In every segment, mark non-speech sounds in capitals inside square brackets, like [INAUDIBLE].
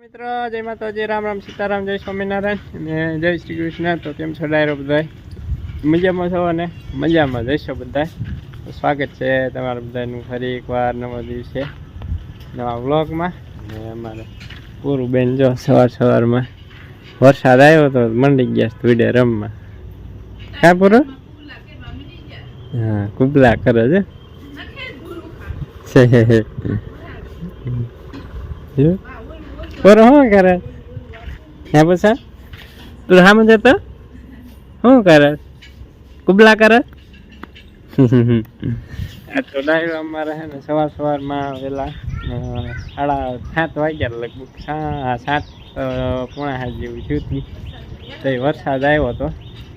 મિત્રો જય માતાજી રામ રામ સીતારામ, જય સ્વામિનારાયણ અને જય શ્રી કૃષ્ણ. તો કેમ છો ડાયરો બધા મજામાં છો અને મજામાં જઈશો બધા સ્વાગત છે તમારા બધાનું ફરી એકવાર નવા દિવસે, નવા વ્લોગમાં. અને અમારે પૂરું બેન જો સવાર સવારમાં વરસાદ આવ્યો તો મંડી ગયા ધૂડે રમવા. હા પૂરો? હા, કુબલા કરે છે. પૂરો શું કરે હે પછી તું સામે જતો શું કરે કુબલા કરે આ તો ડાયરો અમારે સવાર સવારમાં વેલા સાડા સાત વાગ્યા લગભગ સાત પોણા સાત જેવું થયું હતું તો વરસાદ આવ્યો તો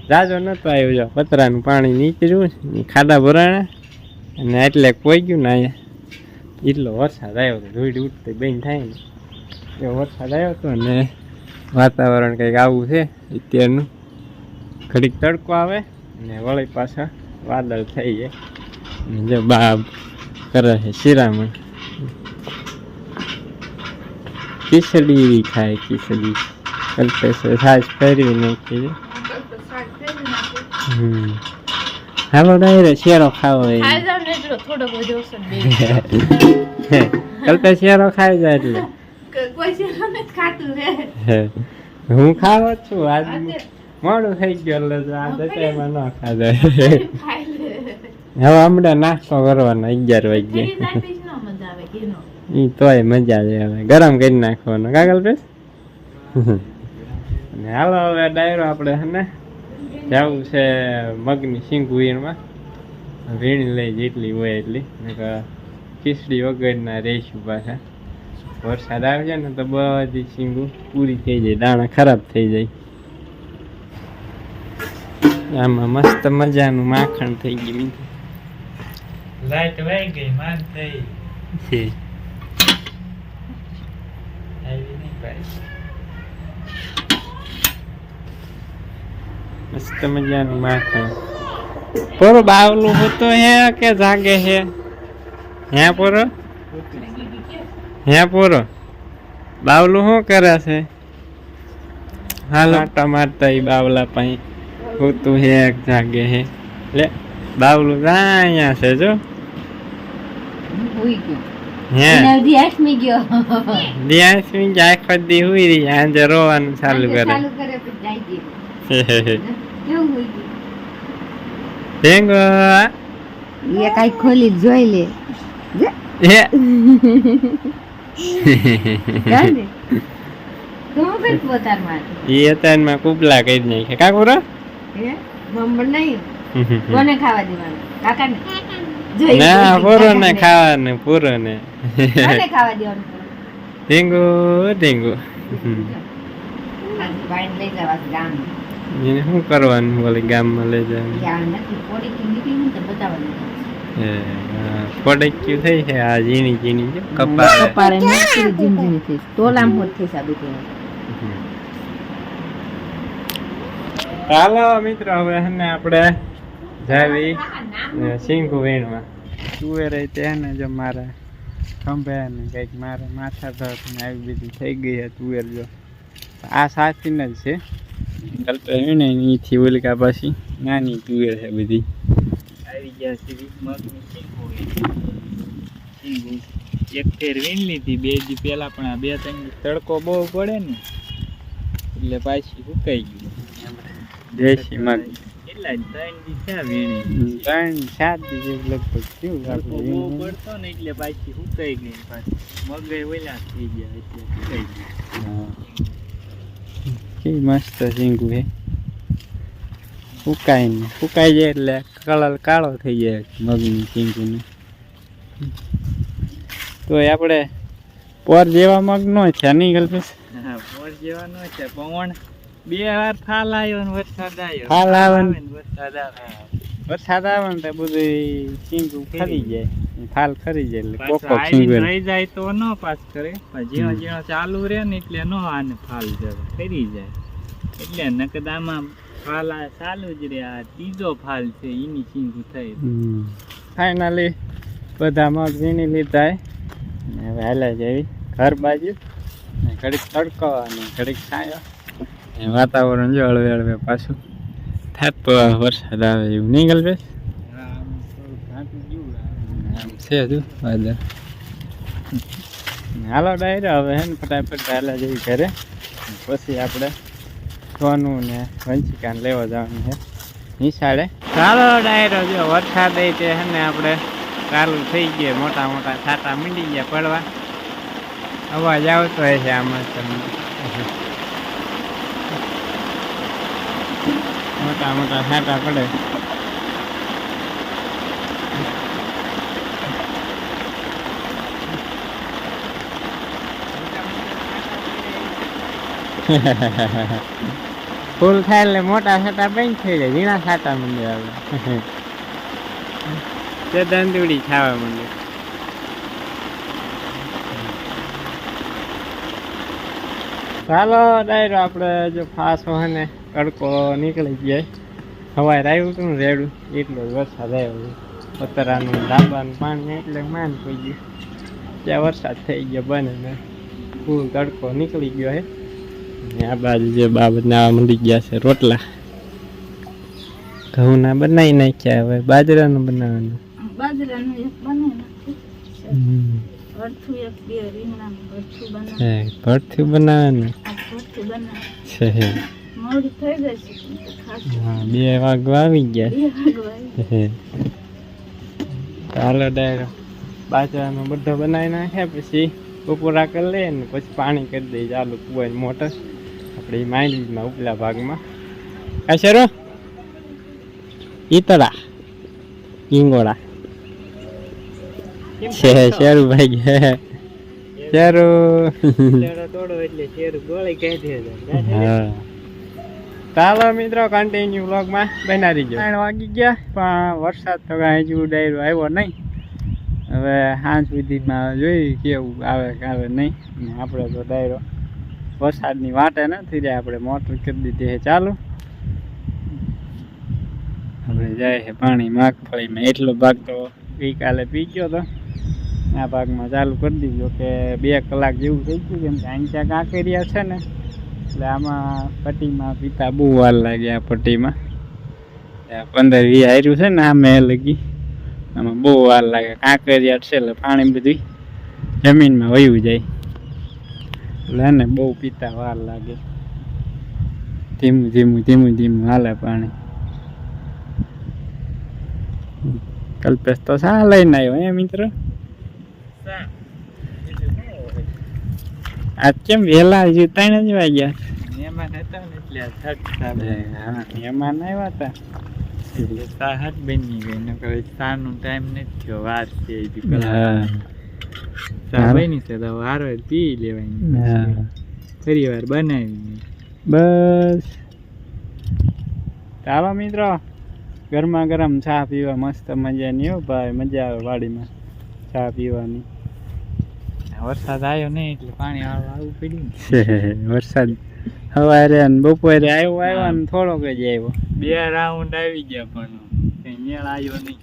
જાજો નહોતો આવ્યો જો પતરાનું પાણી નીચર્યું ખાડા ભરાણા અને એટલે કોઈ ગયું ને અહીંયા એટલો વરસાદ આવ્યો તો ધૂળ ઉઠતી બેન થાય ને વરસાદ આવ્યો હતો ને વાતાવરણ કંઈક આવું છે અત્યારનું. ઘડીક તડકો આવે ને વળી પાછા વાદળ થઈ જાય. જો બા કરે છે શિરામણ. ખીચડી ખાય ખીચડી. કલ્પે છે ફેરવી નાખી છે. હમ. હાલો ડાયરે શેરો ખાવો [LAUGHS] બે કલ્પે શેરો ખાઈ જાય એટલે. કોઈ ખાતું હે. હું ખાવ છું આજ મોડું થઈ ગયું એટલે આ દચાઈમાં ન ખાધો. હવે હમણાં નાસ્તો કરવાનો અગિયાર વાગે ઈ તોય મજા આવે હવે. ગરમ કરી નાખવાનો. કાગળ પેસ ને હાલો હવે ડાયરો આપણે હે ને જવું છે મગની સિંગ વીણમાં વીણી લઈ જેટલી હોય એટલી. ખીચડી વગરના રહીશું પાછા. વરસાદ આવી જાય ને તો બધી સિંગુ પૂરી થઈ જાય દાણા ખરાબ થઈ જાય. આમાં મસ્ત મજાનું માખણ થઈ ગયું લાઈટ વહી ગઈ માન થઈ. મસ્ત મજાનું માખણ. પોરો બાવલું હોતો હે કે જાગે હે? હે પોરો? હે પૂરો? બાવલું શું કરે છે? હાલ. આટા મારતા એ બાવલા પાઈ હું તું હે જાગે હે. લે બાવલું જા અહીંયા છે જો. હે એના ગયો. હુઈ રહી આજે રોવાનું ચાલુ કરે. ચાલુ કરે પછી જાય ગયો. કેવું હોઈ ગયું? ભેંગો એ કાઈ ખોલી જોઈ લે. હે. ગાને તો હું માં ઈ અત્યારમાં કુબલા કરી નાખે કા પૂરો નહીં. ખાવા દેવાનું? કાકા ના પૂરો ને ખાવાનું પૂરો ને. ખાવા દેવાનું? ઢીંગુ એને શું કરવાનું બોલે ગામમાં લઈ જવાનું? ત્યાં નથી પોડી કે નીકળી ને તો બતાવવાનું એ, હા, ફોડક્યું થઈ છે. આ ઝીણી ઝીણી છે કપાળ હોત થઈ સાબિત મિત્રો હવે ને આપણે જાવી સિંગુ વીણમાં તુવેર તેને જો મારા ખંભે ને કંઈક મારા માથા ધર ને આવી બધી થઈ ગઈ છે તુવેર જો. આ સાચીને જ છે. કલ્પે વીણે અહીંથી ઉલકા પછી નાની તુવેર છે બધી. આવી ગયા એક ફેર વીણ લીધી બે દી પેલા પણ આ બે ત્રણ તડકો બહુ પડે ને એટલે પાછી સુકાઈ ગયું. દેશી મગ કેટલા ત્રણ દી થયા વીણી. ત્રણ સાત લગભગ થયું તડકો બહુ પડતો ને એટલે પાછી સુકાઈ ગઈ પાછી. મગઈ ઓલા થઈ ગયા એટલે સુકાઈ ગઈ હા. કેવી મસ્ત સિંગુ છે ફૂકાય ને ફૂકાઈ જાય એટલે કલર કાળો થઈ જાય મગની ઝીંગુને તો આપણે પોર જેવા મગ નો છે નહીં કલ્પેશ? હા મોર જેવાનો છે પવન બે વાર ફાલ આવ્યો ને વરસાદ આવ્યો. ફાલ આવે ને- વરસાદ આવે. વરસાદ આવે ને તો બધું ઝીંગું ખરી જાય. ફાલ ખરી જાય એટલે કોક કોક આવીને રહી જાય તો ન પાસ કરે. પણ ઝીણો ચાલુ રહે ને એટલે નો આને ફાલ જાય કરી જાય. એટલે નકદ આમાં ફાલ ચાલુ જ રહ્યા. આ ત્રીજો ફાલ છે એની સિંગુ થઈ. ફાઇનલી બધા મગ ઝીણી લીધા હવે હાલ્યા જેવી ઘર બાજુ. ઘડીક તડકો અને ઘડીક છાંયો. એ વાતાવરણ જો હળવે હળવે પાછું. થાતો વરસાદ આવે એવું નહીં. આમ છે હજુ વાદળ. હાલો ડાયરે હવે હે ને ફટાફટ હાલા જેવી ઘરે. પછી આપણે સોનું ને વંશિકાને લેવા જવાનું છે. નિશાળે. ચાલો ડાયરો, જો વરસાદ એ હે ને આપણે ચાલુ થઈ ગયા, મોટા મોટા છાટા મીંડી ગયા પડવા. અવાજ આવતો હોય છે આમાં તમને. મોટા મોટા છાટા પડે. [LAUGHS] ફૂલ થાય એટલે મોટા છાટા બંધ થઈ જાય ઝીણા છાટા મંદિર આવે. [LAUGHS] તે દંદુડી ખાવા મંદિર. ચાલો ડાયરો આપણે જો ફાસ હોય ને તડકો નીકળી જાય હવાય રાયું હતું રેડું એટલો જ વરસાદ આવ્યો પતરાનું ડાબાનું પાણી એટલે માન પડી ગયું. ત્યાં વરસાદ થઈ ગયો બને ને. ફૂલ તડકો નીકળી ગયો હે. આ બાજુ જે બા બનાવવા મંડી ગયા છે રોટલા. ઘઉંના બનાવી નાખ્યા હવે બાજરાનું બનાવવાનું. બાજરાનું એક બનાવે ભરથું બનાવવાનું. છે બે વાગવા આવી ગયા. ચાલો ડાયરો. બાજરાનો બધો બનાવી નાખ્યા પછી બપોરા કરી લઈએ ને પછી પાણી કરી દઈએ ચાલુ કુવાની મોટર. આપણે માંડવીમાં ઉપલા ભાગમાં. આ શેરો? ઈતળા. ઈંગોળા છે શેરું? ભાઈ એટલે શેર હા. ચાલો મિત્રો કન્ટિન્યુ વ્લોગમાં બનાવી ગયો ત્રણ વાગી ગયા પણ વરસાદ તો કાંઈ હજુ ડાયરો આવ્યો નહીં. હવે સાંજ સુધીમાં જોઈ કેવું આવે કે આવે નહીં. આપણે તો ડાયરો વરસાદની વાટે નથી જાય, આપણે મોટર કરી દીધી છે ચાલુ. આપણે જાય છે પાણી મગફળીમાં. એટલો ભાગ તો ગઈકાલે પી ગયો તો. આ ભાગમાં ચાલુ કરી દીધો કે બે કલાક જેવું થઈ ગયું કેમ કે અહીં ત્યાં કાંકરિયા છે ને. એટલે આમાં પટ્ટીમાં પીતા બહુ વાર લાગે આ પટ્ટીમાં. પંદર વી હાર્યું છે ને આમે લગી. આમાં બહુ વાર લાગે. કાંકરિયા છે એટલે પાણી બધું જમીનમાં વયું જાય. એટલે બહુ પીતા વાર લાગે. ધીમું ધીમું ધીમું ધીમું હાલે પાણી. કલ્પેશ તો શા લઈને આવ્યો હે મિત્ર? આજ કેમ વહેલા હજી ત્રણ જ વાગ્યા? મહેમાન હતા ને એટલે હા મહેમાન આવ્યા હતા. એટલે સા હાથ બની ગઈ નકર સા નો ટાઈમ નથી થયો. વાર છે હજી કલાક હા. સા હા. બની છે તો વાર પી લેવાની ફરી વાર બનાવી બસ. ચાલો મિત્રો ગરમા ગરમ ચા પીવા મસ્ત મજાની હો ભાઈ મજા આવે વાડીમાં ચા પીવાની. વરસાદ આવ્યો નહીં એટલે પાણી આવું પડ્યું વરસાદ સવારે ને બપોરે આવ્યો આવ્યો ને થોડોક જ આવ્યો બે રાઉન્ડ આવી ગયા પણ મેળ આવ્યો નહીં.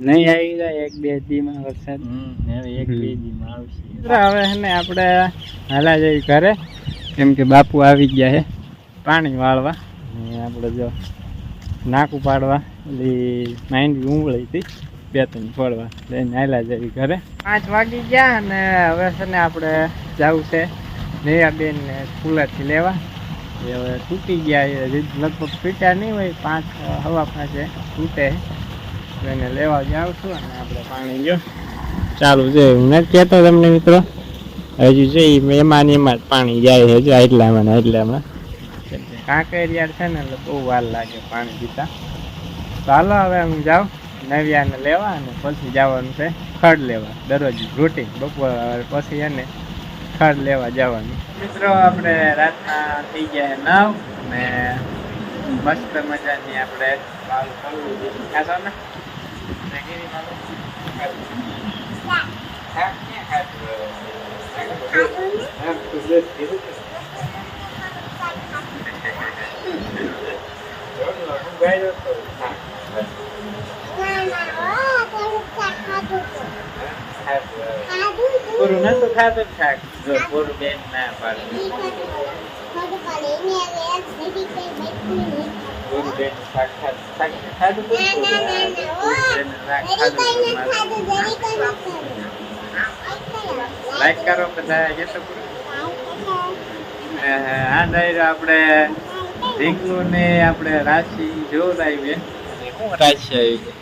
નહીં આવી જાય એક બે દીમાં વરસાદ. હવે એક. બે દીમાં આવશે. હવે છે ને આપણે હાલા જઈ ઘરે કેમ કે બાપુ આવી ગયા છે પાણી વાળવા. ને આપણે જો નાકું પાડવા એટલે માઇન્ડ ઉંબળી હતી બે ત્રણ ફોડવા લઈને હાલા જઈ ઘરે. પાંચ વાગી ગયા અને હવે છે ને આપણે જવું છે નેયાબેન ને સ્કૂલેથી લેવા. એ હવે તૂટી ગયા લગભગ ફીટા નહીં હોય પાંચ હવા પાસે તૂટે. એને લેવા જાઉં છું અને આપણે પાણી જો ચાલુ છે હું નથી કહેતો તમને મિત્રો. હજુ છે એમાં ને એમાં જ પાણી જાય છે હજુ એટલામાં ને એટલામાં કાંકરિયાર છે ને એટલે બહુ વાર લાગે પાણી પીતા. હાલો હવે હું જાઉં નવિયાને લેવા અને પછી જવાનું છે ખડ લેવા. દરરોજ રૂટીન બપોર પછી એને ખડ લેવા જવાનું. મિત્રો આપણે રાતના થઈ ગયા નવ ને મસ્ત મજાની આપણે વાલ કરવું છે. ખાશો ને? પૂરું નતું ખાતું શાક? જો પૂરું બેન ના પાડે. પૂરું બેન શાક ખાતું શાક ખાધું પૂરું પૂરું બેન શાક ખાધું લાઈક કરો બધા એ આ ડાયરો આપણે રીંગણું ને આપણે રાશિ જોર લાવીએ શું રાશિ આવી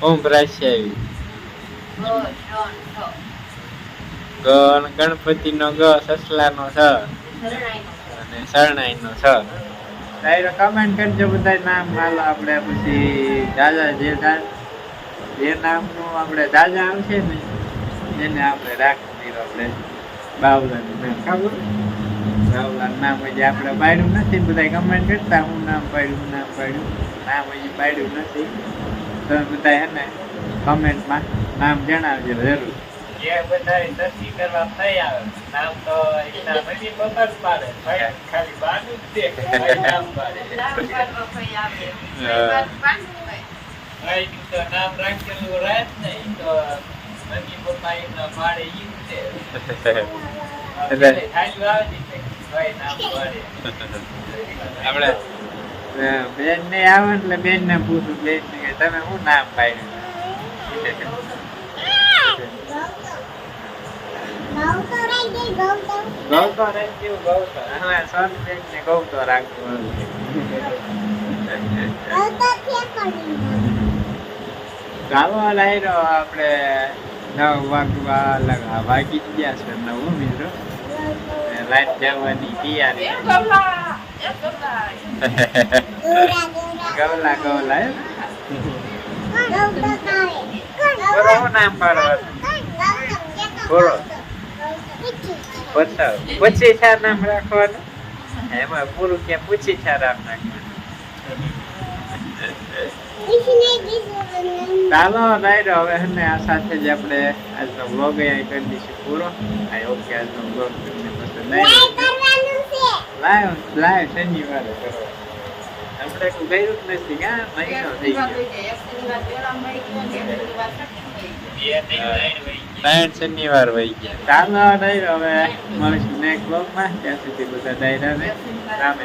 કુંભ રાશિ આવી ગણ ગણપતિ નો ગ સસલા નો સ. અને શરણાઈ નો છ ડાયરો કમેન્ટ કરજો બધા નામ હાલો આપણે પછી દાદા જે દા- જે નામનું આપણે દાદા આવશે ને એને આપણે રાખી દીધું આપણે બાવલાનું નામ ખબર બાવલાનું નામ હજી આપણે પાડ્યું નથી બધા કમેન્ટ કરતા હું નામ પાડ્યું હું નામ પાડ્યું નામ હજી પાડ્યું નથી તમે બધા હે ને કમેન્ટમાં નામ જણાવજો જરૂર જે બધા કરવા થઈ આવે નામ તો એના બધી પકડ પાડે. ખાલી બાનું જ દે નામ પાડે. તો નામ રાખેલું રહે જ નહીં તો બધી પપ્પા એના પાડે ઈ છે. [LAUGHS] ખાલી આવે છે. ભાઈ નામ પાડે. આપણે બેન ને આવે એટલે બેન ને પૂછું બેન ને કે તમે શું નામ પાડ્યું? [LAUGHS] [LAUGHS] ગૌતો રાખ્યું ગૌતો હવે સોન બેન ને ગૌતો રાખવું ચાલો લાયરો આપણે નવ વાગવા લગા વાગી જ ગયા છે નવું મિત્રો લાઈટ જવાની તૈયારી ગવલા ગવલા એમ? બોલો શું નામ પાડવાનું બોલો બતાવો. પૂછી છા નામ રાખવાનું? એમાં પૂરું કે પૂછી છાર આમ રાખવાનું ચાલો રાઈડ હવે હે આ સાથે જ આપણે આજનો વ્લોગ અહીંયા કરી દઈશું પૂરો. આ ઓકે આજનો વ્લોગ તમને પસંદ આવ્યો લાઈવ લાઈવ શનિવારે કરો. આપણે કોઈ ગયું જ નથી હા? મહિનો થઈ ગયો. ત્રણ શનિવાર વહી ગયા. ચાલો રાઈડ હવે. મળીશું નેક્સ્ટ બ્લોગમાં ત્યાં સુધી બધા ડાયરાને રામ.